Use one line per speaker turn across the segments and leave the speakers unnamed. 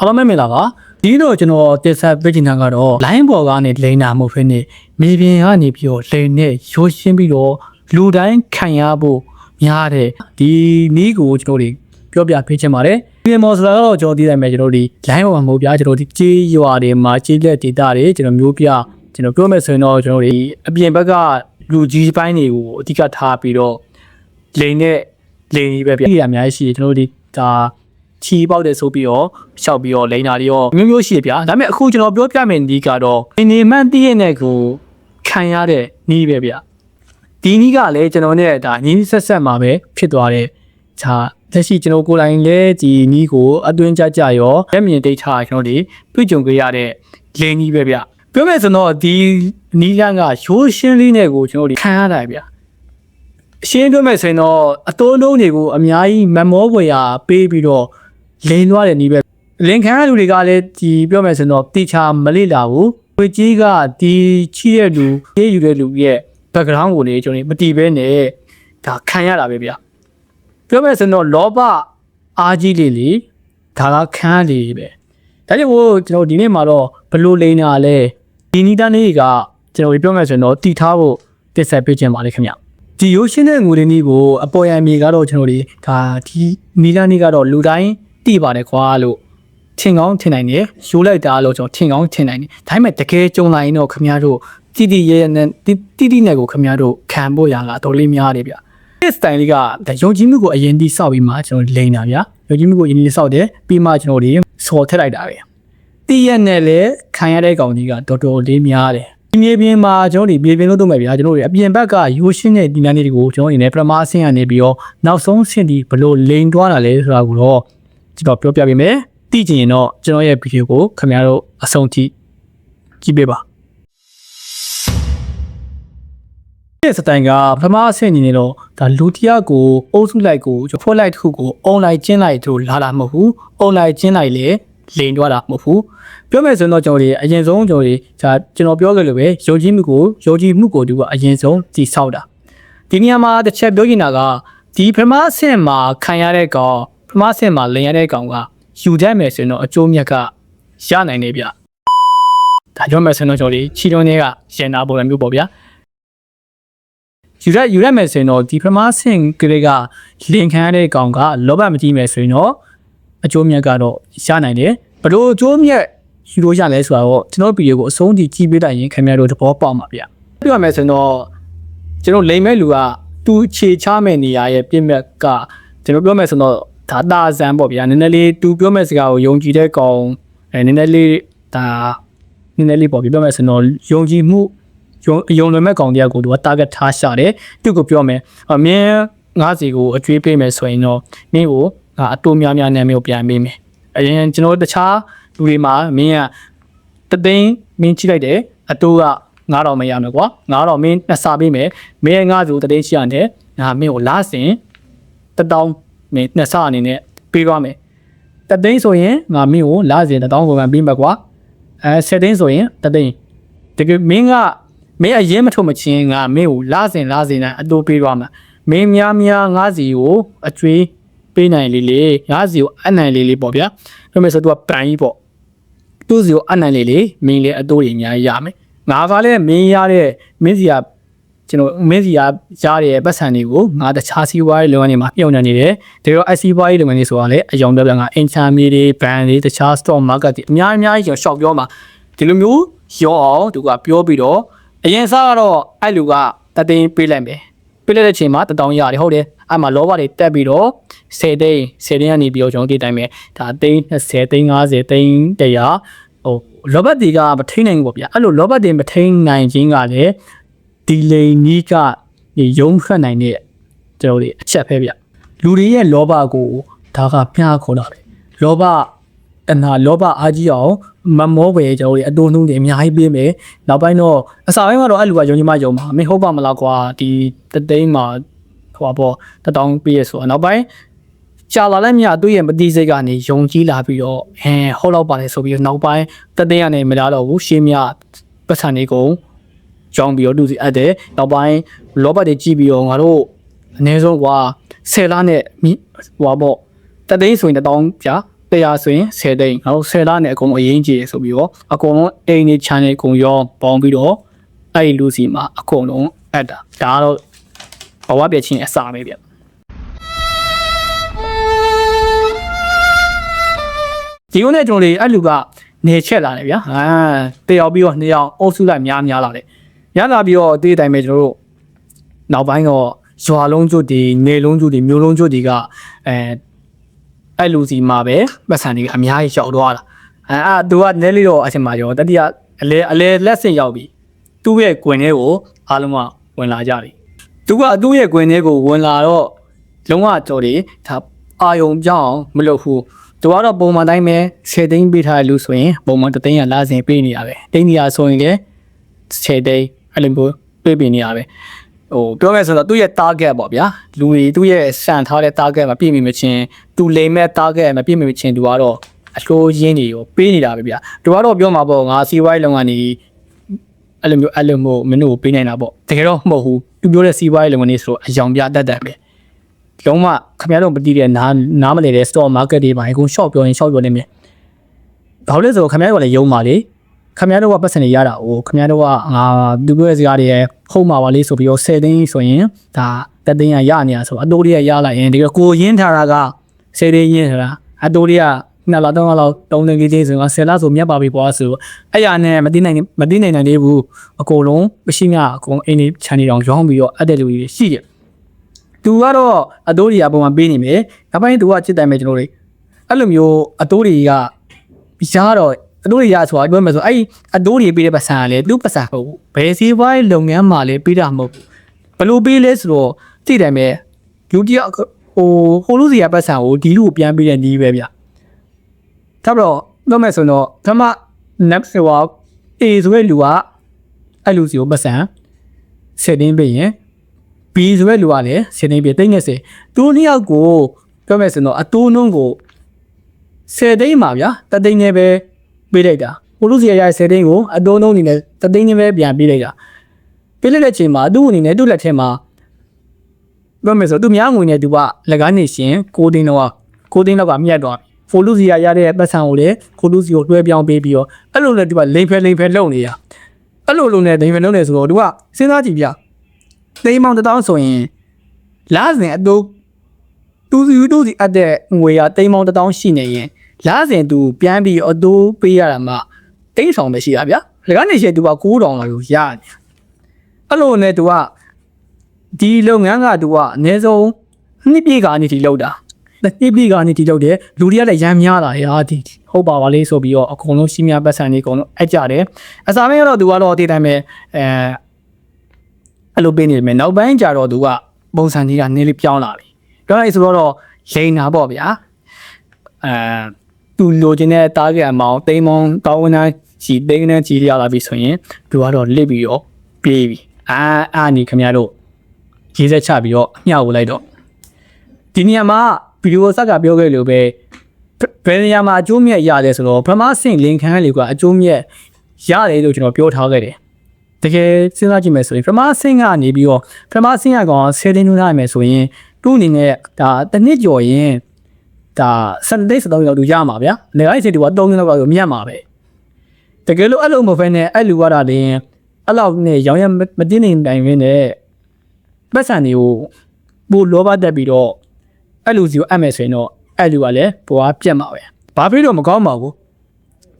အားလုံးပဲမင်္ဂလာပါဒီတော့ကျွန်တော်တင်ဆက်ပေးချင်တာကတော့ line ပေါ်ကနေလိန်နာမှုဖြစ်နေမြေပြင်ကနေပြီးတော့လိန်နဲ့ရိုးရှင်းပြီးတော့လူတိုင်းခံရဖို့များတဲ့ဒီနီးကိုကျွန်တော်တို့ပြောပြပေးချင်ပါတယ်ဒီမော်စလာကတော့ကျွန်တော်သိတယ်မယ်ကျွန်တော်ဒီ line ပေါ်မှာမဟုတ်ပြကျွန်တော်ဒီကြေးရွာတွေမှာကြေးလက်ဒေတာတွေကျွန်တော်မျိုးပြကျွန်တော်ပြောမယ်ဆိုရင်တော့ကျွန်တော်ဒီအပြင်ဘက်ကလူကြီးပိုင်းတွေကိုအဓိကထားပြီးတော့လိန်နဲ့လိန်ကြီးပဲပြပြရအများကြီးရှိတယ်ကျွန်တော်တို့ဒီဒါ ချီပေါက်တယ်ဆိုပြီးတော့ရှောက်ပြီးတော့လိန်တာတွေရောမျိုးမျိုးရှိတယ်ဗျာဒါပေမဲ့အခုကျွန်တော်ပြောပြမယ်ဒီကတော့နေနေမှန်တည့်ရတဲ့ကိုခံရတဲ့နီးပဲဗျာဒီနီးကလည်းကျွန်တော်နဲ့ဒါနီးဆက်ဆက်မှာပဲဖြစ်သွားတဲ့ခြာလက်ရှိကျွန်တော်ကိုယ်တိုင်လည်းဒီနီးကိုအတွင်းကြကြရောလက်မြင်ဒိတ်ထားကျွန်တော်တို့တွေ့ကြုံကြရတဲ့လိန်ကြီးပဲဗျာပြောမယ်ဆိုတော့ဒီနီးလန်းကရိုးရှင်းလေးနဲ့ကိုကျွန်တော်တို့ခံရတာဗျာအရှင်းပြောမယ်ဆိုရင်တော့အတိုးလုံးတွေကိုအများကြီးမမောပွေရာပေးပြီးတော့ လိန်သွားတယ်နီးပဲလင်ခံရလူတွေကလည်းဒီပြောမယ်ဆိုရင်တော့တိချာမလိလာဘူးဝေကြီးကဒီချီးတဲ့လူရေးယူတဲ့လူရဲ့ background ကိုလေကျွန်တော်မတီးပဲနဲ့ဒါခံရတာပဲဗျပြောမယ်ဆိုရင်တော့လောဘအားကြီးလေလေဒါကခံရလေပဲဒါကြောင့်မို့ကျွန်တော်ဒီနေ့မှာတော့ဘလို့လိန်တာလဲဒီနီးတန်းလေးကကျွန်တော်ပြောမယ်ဆိုရင်တော့တီထားဖို့တစ်ဆက်ပေးခြင်းပါလေခင်ဗျဒီရိုးရှင်းတဲ့ငွေရင်းကြီးကိုအပေါ်ရန်မြေကတော့ကျွန်တော်တို့ဒါဒီနီလာနေကတော့လူတိုင်း တည်ပါတယ်ကွာလို့ထင်ကောင်းထင်နိုင်တယ်ရိုးလိုက်တာလို့ကျွန်တော်ထင်ကောင်းထင်နိုင်တယ်ဒါပေမဲ့တကယ်ကြုံလာရင်တော့ခမရတို့တိတိရဲရဲနဲ့တိတိတိနဲ့ကိုခမရတို့ခံဖို့ရတာတော်လေးများတယ်ဗျဒီ style လေးကဒါယုံကြည်မှုကိုအရင်တိစောက်ပြီးမှကျွန်တော်လိန်တာဗျယုံကြည်မှုကိုအရင်တိစောက်တယ်ပြီးမှကျွန်တော်တို့ဆော်ထက်လိုက်တာပဲတည့်ရက်နဲ့လည်းခံရတဲ့ကောင်ကြီးကတော်တော်လေးများတယ်ဒီမြေပြင်မှာကျွန်တော်တို့မြေပြင်လို့တော့မယ်ဗျာကျွန်တော်တို့အပြင်ဘက်ကရိုးရှင်းတဲ့ဒီနာနေတွေကိုကျွန်တော်အနေနဲ့ပထမအဆင့်ကနေပြီးတော့နောက်ဆုံးဆင့်ဒီဘလို့လိန်သွားတာလဲဆိုတာကိုတော့ ကျွန်တော်ပြောပြပေးမယ်သိချင်ရင်တော့ကျွန်တော်ရဲ့ဗီဒီယိုကိုခင်ဗျားတို့အဆုံးထိကြည့်ပေးပါဒီစတိုင်ကပထမအဆင့်အနေနဲ့တော့ဒါလူတယောက်ကိုအုပ်စုလိုက်ကိုဖွက်လိုက်တစ်ခုကိုအွန်လိုင်းကျင်းလိုက်တို့လာတာမဟုတ်ဘူးအွန်လိုင်းကျင်းလိုက်လေလိန်သွားတာမဟုတ်ဘူးပြောမယ်ဆိုရင်တော့ကျွန်တော်တို့အရင်ဆုံးကျွန်တော်တို့ဒါကျွန်တော်ပြောခဲ့လို့ပဲယုံကြည်မှုကိုယုံကြည်မှုကိုသူကအရင်ဆုံးတည်ဆောက်တာဒီနေရာမှာတစ်ချက်ပြောချင်တာကဒီပထမအဆင့်မှာခံရတဲ့ကောင် ပထမအဆင့်မှာလင်ရတဲ့ကောင်ကယူတတ်မယ်ဆိုရင်တော့အကျိုးမြတ်ကရနိုင်နေဗျဒါပြောမယ်ဆိုရင်တော့ကျွန်တော်တို့ချီတွန်းတွေကရင်နာပုံစံမျိုးပေါ့ဗျာယူရယူရမယ်ဆိုရင်တော့ဒီပထမအဆင့်ကလေးကလင်ခံရတဲ့ကောင်ကလောဘမကြီးမယ်ဆိုရင်တော့အကျိုးမြတ်ကတော့ရနိုင်တယ်ဘလို့အကျိုးမြတ်ယူလို့ရလဲဆိုတော့ကျွန်တော်ဗီဒီယိုကိုအဆုံးထိကြည့်ပေးလိုက်ရင်ခင်ဗျားတို့သဘောပေါက်မှာဗျပြောရမယ်ဆိုတော့ကျွန်တော်လိမ်မဲ့လူကသူခြေချမဲ့နေရာရဲ့ပြင့်မြတ်ကကျွန်တော်ပြောမယ်ဆိုတော့ ဒါတာဇန်ပေါ့ဗျာနည်းနည်းလေးသူပြောမဲ့စကားကိုယုံကြည်တဲ့ကောင်အဲနည်းနည်းလေးဒါနည်းနည်းလေးပေါ့ပြောမယ်ဆိုတော့ယုံကြည်မှုယုံယုံလွယ်မဲ့ကောင်တရားကိုသူက target ထားရှာတယ်သူကိုပြောမယ်အမင်းငါးစီကိုအကျွေးပေးမယ်ဆိုရင်တော့မင်းကိုငါအတိုးများများနာမည်ကိုပြန်ပေးမယ်အရင်ကျွန်တော်တခြားလူတွေမှာမင်းကတသိန်းမင်းချိလိုက်တယ်အတိုးက9000မရမယ်ကွာ9000မင်းနှစ်စာပေးမယ်မင်းငါဆိုတသိန်းရှိရတယ်ငါမင်းကိုလာစင်1000 မင်းနှစ်စာအနေနဲ့ပေးသွားမယ်တသိန်းဆိုရင်ငါမင်းကိုလာစင်1000ကိုမှပေးမှာကွာအဲ7သိန်းဆိုရင်တသိန်းတကယ်မင်းကမင်းအရင်မထုတ်မချင်းငါမင်းကိုလာစင်လာစင်နဲ့အတိုးပေးသွားမှာမင်းများများငါးစီကိုအကျွေးပေးနိုင်လေလေငါးစီကိုအနိုင်လေလေပေါ့ဗျာဒါပေမဲ့ဆိုတော့ပန်ကြီးပေါ့သူ့စီကိုအနံ့လေးလေးမင်းလေးအတိုးတွေအများကြီးရမယ်ငါကလည်းမင်းရတဲ့မင်းစီက ကျွန်တော်မင်းစီကရတဲ့ပတ်စံတွေကိုငါတခြားစီးပွားရေးလုပ်ငန်းတွေမှာပြုံနေနေတယ်ဒါတော့အစီးပွားရေးလုပ်ငန်းတွေဆိုတာလည်းအယောင်တက်ငါအင်ချာမီတွေဘန်တွေတခြား stock market တွေအများအများကြီးကျွန်တော်ရှောက်ပြောမှာဒီလိုမျိုးရောအောင်သူကပြောပြီးတော့အရင်စားကတော့အဲ့လူကတသိန်းပေးလိုက်မယ်ပေးလိုက်တဲ့အချိန်မှာတတောင်းရတယ်ဟုတ်တယ်အဲ့မှာလောဘတွေတက်ပြီးတော့10သိန်း10သိန်းကနေပြီးတော့ကျွန်တော်ဒီတိုင်းပဲဒါသိန်း20သိန်း50သိန်း100ဟိုလောဘတွေကမထိန်နိုင်ဘူးပေါ့ဗျာအဲ့လိုလောဘတွေမထိန်နိုင်ခြင်းကလည်း ဒီလိန်ကြီးကရုံးထွက်နိုင်တဲ့ကျွန်တော်တို့အချက်ပဲဗျလူတွေရဲ့လောဘကိုဒါကပြားခေါ်တာလေလောဘအနာလောဘအားကြီးအောင်မမောပဲကျွန်တော်တို့အတိုးနှုံးတွေအများကြီးပေးမယ်နောက်ပိုင်းတော့အစာပိုင်းကတော့အဲ့လူကယုံကြည်မှယုံမှာမင်းဟုတ်ပါမလားကွာဒီတသိန်းမှာဟိုပါပေါ့တတောင်းပေးရဆိုတော့နောက်ပိုင်းကြာလာတဲ့မြတ်သူ့ရဲ့မတိစိတ်ကနေယုံကြည်လာပြီးတော့အဲဟုတ်တော့ပါလေဆိုပြီးတော့နောက်ပိုင်းတသိန်းကနေမလားတော့ဘူးရှင်းမြပတ်စံနေကုန် ကြောင်းပြီးတော့လူစီအပ်တယ်နောက်ပိုင်းလောဘတွေကြည့်ပြီးတော့ငါတို့အနည်းဆုံးကွာ10လနဲ့ဟိုပါပေါ့တသိန်းဆိုရင်တတောင်းပြတရားဆိုရင်10သိန်းငါတို့10လားနဲ့အကုန်အရင်ကြီးဆိုပြီးတော့အကုန်လုံးအိမ်နေ channel အကုန်ရောပေါင်းပြီးတော့အဲ့ဒီလူစီမှာအကုန်လုံးအပ်တာဒါကတော့ဘဝပြည့်ချင်းအစာပဲဗျဒီုံနဲ့ကျွန်တော်တွေအဲ့လူကနေချက်လာတယ်ဗျာအာတယောက်ပြီးတော့နှစ်ယောက်အုပ်စုလိုက်များများလာတယ် ရလာပြီးတော့ဒီအတိုင်းပဲကျွန်တော်တို့နောက်ပိုင်းတော့ရွာလုံးကျွတ်ဒီနေလုံးကျွတ်ဒီမျိုးလုံးကျွတ်ဒီကအဲအဲ့လူစီမှာပဲပတ်စံတွေအများကြီးရောက်တော့တာအဲအဲ့သူကနည်းလေးတော့အချိန်မှာရောတတိယအလဲအလဲလက်ဆင့်ရောက်ပြီသူ့ရဲ့ကွင်ထဲကိုအားလုံးကဝင်လာကြပြီသူကသူ့ရဲ့ကွင်ထဲကိုဝင်လာတော့လုံးဝကြော်တယ်ဒါအာယုံပြောင်းမလုပ်ဘူးသူကတော့ပုံမှန်တိုင်းပဲ10သိန်းပေးထားတဲ့လူဆိုရင်ပုံမှန်3သိန်းကလာစဉ်ပေးနေရပဲတိန်းနေရဆိုရင်လည်း10သိန်း အဲ့လိုမျိုးပေးပေးနေရပဲဟိုပြောမယ်ဆိုတော့သူ့ရဲ့ target ပေါ့ဗျာလူတွေသူ့ရဲ့စံထားတဲ့ target မှာပြည့်မီမချင်းသူလိမ်မဲ့ target မှာပြည့်မီမချင်းသူကတော့အလိုရင်းတွေရောပေးနေတာပဲဗျာသူကတော့ပြောမှာပေါ့ငါစီးပွားရေးလုပ်ငန်းကြီးအဲ့လိုမျိုးအဲ့လိုမျိုးမင်းတို့ကိုပေးနိုင်တာပေါ့တကယ်တော့မဟုတ်ဘူးသူပြောတဲ့စီးပွားရေးလုပ်ငန်းကြီးဆိုတော့အယောင်ပြတတ်တယ်ပဲလုံးဝခင်ဗျားတို့မတည်တဲ့နားနားမလဲတဲ့ store market တွေမှာအကုန် shop ပြောရင် shop ပြောနေမြင်ဘာလို့လဲဆိုတော့ခင်ဗျားတို့ကလည်းယုံပါလေ ခင်ဗျားတို့ကပတ်စံတွေရတာ哦ခင်ဗျားတို့ကငါသူပြောတဲ့စကားတွေရဟုတ်မှာပါလေဆိုပြီးတော့10သိန်းဆိုရင်ဒါတက်သိန်းရရနေရဆိုအတိုးတွေကရလိုက်ရင်ဒီကိုရင်းထားတာက10သိန်းရင်းထားတာအတိုးတွေကနှစ်လတော့လောက်3သိန်းကြီးဆိုတော့10လဆိုမြတ်ပါပြီပွားဆိုအဲ့ရနဲ့မသိနိုင်မသိနိုင်နိုင်သေးဘူးအကုန်လုံးမရှိမြအကုန်အိမ်နေခြံနေအောင်ရောင်းပြီးတော့အဲ့တဲ့လူတွေရှိတယ်သူကတော့အတိုးတွေကပုံမှန်ပေးနေမယ်။နောက်ပိုင်းသူကစစ်တိုင်မယ်ကျွန်တော်တို့အဲ့လိုမျိုးအတိုးတွေကရှားတော့အ တိုးတွေရဆိုတာပြောမယ်ဆိုအဲ့ဒီအတိုးတွေပေးတဲ့ပတ်စံကလည်းသူ့ပတ်စံမဟုတ်ဘူး။ဘယ်စီးပွားရေးလုပ်ငန်းမှာလည်းပေးတာမဟုတ်ဘူး။ဘယ်လိုပေးလဲဆိုတော့သိတယ်မယ်လူတယောက်ဟိုဟိုလူစီရပတ်စံကိုဒီလူကိုပြန်ပေးတဲ့နီးပဲဗျ။ဒါတော့ပြောမယ်ဆိုတော့ဓမ္မ next ဟို A ဆိုတဲ့လူကအဲ့လူစီကိုပတ်စံဆက်တင်းပေးရင် B ဆိုတဲ့လူကလည်းစနေပြေတိတ်နေစေသူနှစ်ယောက်ကိုပြောမယ်ဆိုတော့အတိုးနှုံးကို10သိန်းပါဗျာတသိန်းနဲ့ပဲ ပေးလိုက်တာဟိုလူစီရရ10သိန်းကိုအတိုးနှုံးအနေနဲ့တသိန်းနဲ့ပဲပြန်ပေးလိုက်တာပေးလိုက်တဲ့ချိန်မှာသူ့အနေနဲ့သူ့လက်ထဲမှာပြောမယ်ဆိုသူများငွေနဲ့သူကလက်ကားနေရှင်6သိန်းတော့6သိန်းလောက်ကမြတ်သွားပြီဖိုလူစီရရတဲ့ပတ်စံကိုလည်းခိုလူစီကိုလွှဲပြောင်းပေးပြီးတော့အဲ့လိုနဲ့သူကလိန်ဖဲလိန်ဖဲလုံနေတာအဲ့လိုလုံနေလိန်ဖဲလုံနေဆိုတော့သူကစဉ်းစားကြည့်ဗျာသိန်းပေါင်းတစ်သောင်းဆိုရင်လာစဉ်အတူတူစီတူစီအပ်တဲ့ငွေရသိန်းပေါင်းတစ်သောင်းရှိနေရင် လာစဉ်သူပြန်ပြီးအတူပေးရတာမှတိန်းဆောင်ပဲရှိတာဗျာဒါကနေရှိသူက9000လောက်ကိုရရတယ်အဲ့လိုနဲ့သူကဒီလုပ်ငန်းကသူကအနည်းဆုံးနှစ်ပြည့်ကနေဒီလောက်တာနှစ်ပြည့်ကနေဒီလောက်တယ်လူတွေကလည်းရမ်းများလာရာဒီဟုတ်ပါပါလေဆိုပြီးတော့အကုန်လုံးစီးမြပတ်စံတွေအကုန်လုံးအကြတယ်အစားမင်းကတော့သူကတော့ဒီတိုင်းပဲအဲအဲ့လိုပေးနေတယ်မယ်နောက်ပိုင်းကျတော့သူကပုံစံကြီးကနည်းလေးပြောင်းလာပြီပြောင်းလိုက်ဆိုတော့လိန်တာပေါ့ဗျာအဲ သူလိုချင်တဲ့ target amount တိမ်မောင်းကောင်းဝန်းသားကြီးတိမ်နဲ့ကြီးရလာပြီဆိုရင်သူကတော့လစ်ပြီးတော့ပြေးပြီအာအာနေခင်ဗျားတို့ရေးဆက်ချပြီးတော့အမျှဝလိုက်တော့ဒီနေရာမှာဗီဒီယိုဆက်ကပြောခဲ့လို့ပဲဘယ်နေရာမှာအကျိုးမြတ်ရတယ်ဆိုတော့ပထမဆင့်လင်ခန်းလေးကအကျိုးမြတ်ရတယ်လို့ကျွန်တော်ပြောထားခဲ့တယ်တကယ်စဉ်းစားကြည့်မယ်ဆိုရင်ပထမဆင့်ကနေပြီးတော့ပထမဆင့်ကကောင်ဆယ်တင်းနှုန်းထားမယ်ဆိုရင်သူ့အနေနဲ့ဒါတစ်နှစ်ကျော်ရင် ဒါစက်တိတ်စတော့ရောက်သူရမှာဗျာလေအဲ့ဒီစီတူက3နှစ်လောက်တော့မြတ်မှာပဲတကယ်လို့အဲ့လိုမဟုတ်ဘဲနဲ့အဲ့လူကတာတင်အဲ့လောက်နဲ့ရောင်းရမတင်းနေနိုင်ရင်းနဲ့ပတ်စံတွေကိုပိုလောဘတက်ပြီးတော့အဲ့လူစီကိုအပ်မယ်ဆိုရင်တော့အဲ့လူကလည်းဘွားပြတ်မှာပဲဘာဖြစ်လို့မကောင်းပါဘူး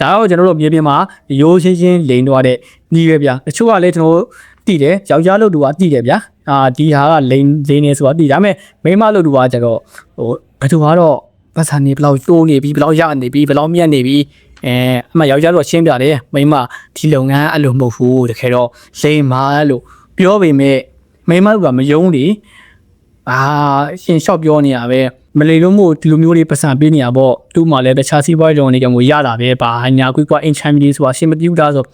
ဒါတော့ကျွန်တော်တို့မြေပြင်မှာရိုးရှင်းရှင်းလိန်တော့တဲ့ညီပဲဗျာတချို့ကလည်းကျွန်တော်တို့တည်တယ်ယောက်ျားလို့သူကတည်တယ်ဗျာအာဒီဟာကလိန်လိန်နေဆိုတာတည်ဒါပေမဲ့မိန်းမလို့သူကကျတော့ဟိုဘယ်သူကတော့ ပတ်စံနေဘယ်လောက်တိုးနေပြီဘယ်လောက်ရနေပြီဘယ်လောက်မြတ်နေပြီအဲအမှယောက်ျားတော့ရှင်းပြတယ်မိန်းမဒီလုပ်ငန်းအဲ့လိုမဟုတ်ဘူးတကယ်တော့လိန်မာလို့ပြောပေမဲ့မိန်းမကမယုံလေအာရှင်ရှော့ပြောနေရပဲမလိလို့မို့ဒီလိုမျိုးလေးပတ်စံပေးနေရပေါ့သူ့မှာလည်းတခြားစီးပွားရေးလုပ်နေကြမို့ရတာပဲပါညာကွီကွာအင်ချမ်မီဆိုတာရှင်မတိဘူးလားဆို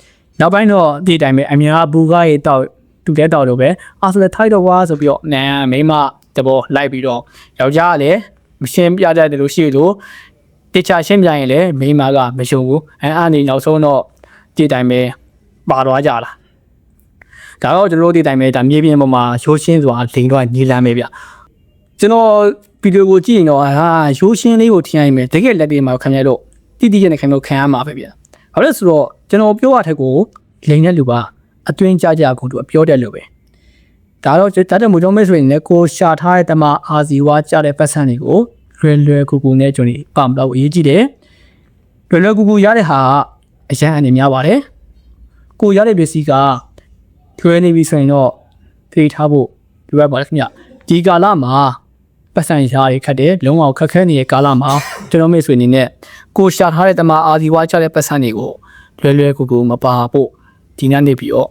နောက်ပိုင်းတော့ဒီတိုင်းပဲအများဘူကားရေတောက်တူတဲ့တောက်တော့ပဲအာဆိုလည်းထိုက်တော့ဝါဆိုပြီးတော့နန်းမိမတဘောလိုက်ပြီးတော့ယောက်ျားကလည်း မရှင်းပြတတ်တယ်လို့ရှိလို့တခြားရှင်းပြရင်လည်းမိမကမယုံဘူးအဲအားနေနောက်ဆုံးတော့ဒီတိုင်းပဲပါသွားကြတာဒါတော့ကျွန်တော်တို့ဒီတိုင်းပဲဒါမြေပြင်ပေါ်မှာရိုးရှင်းစွာလိန်တော့ညီလမ်းပဲဗျကျွန်တော်ဗီဒီယိုကိုကြည့်ရင်တော့ဟာရိုးရှင်းလေးကိုထင်ရရင်ပဲတကယ်လက်တွေမှာခင်ဗျားတို့တိတိကျကျနဲ့ခင်ဗျားတို့ခံရမှာပဲဗျာဘာလို့လဲဆိုတော့ကျွန်တော်ပြောရတဲ့ကိုလိန်တဲ့လူပါအတွင်းကြကြကိုသူပြောတဲ့လူပဲ ဒါတော့ဒါတဲ့မူကြောင့်မဲဆိုရင်လည်းကိုရှာထားတဲ့တမအာဇီဝကြတဲ့ပတ်စံတွေကိုလွယ်လွယ်ကူကူနဲ့ကျွန်တော်ပမ်တော့အရေးကြီးတယ်လွယ်လွယ်ကူကူရတဲ့ဟာအရန်အနေများပါတယ်ကိုရတဲ့ပစ္စည်းကကျွဲနေပြီဆိုရင်တော့ဖေးထားဖို့လိုအပ်ပါတယ်ခင်ဗျဒီကာလမှာပတ်စံရှားတွေခတ်တယ်လုံးဝခက်ခဲနေတဲ့ကာလမှာကျွန်တော်မိတ်ဆွေအနေနဲ့ကိုရှာထားတဲ့တမအာဒီဝါချတဲ့ပတ်စံတွေကိုလွယ်လွယ်ကူကူမပါဖို့ဒီနေ့နေပြီးတော့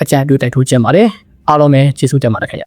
အကြံပြုတိုက်ထိုးချက်ပါတယ် အားလုံးပဲကျေးဇူးတင်ပါတယ်ခင်ဗျ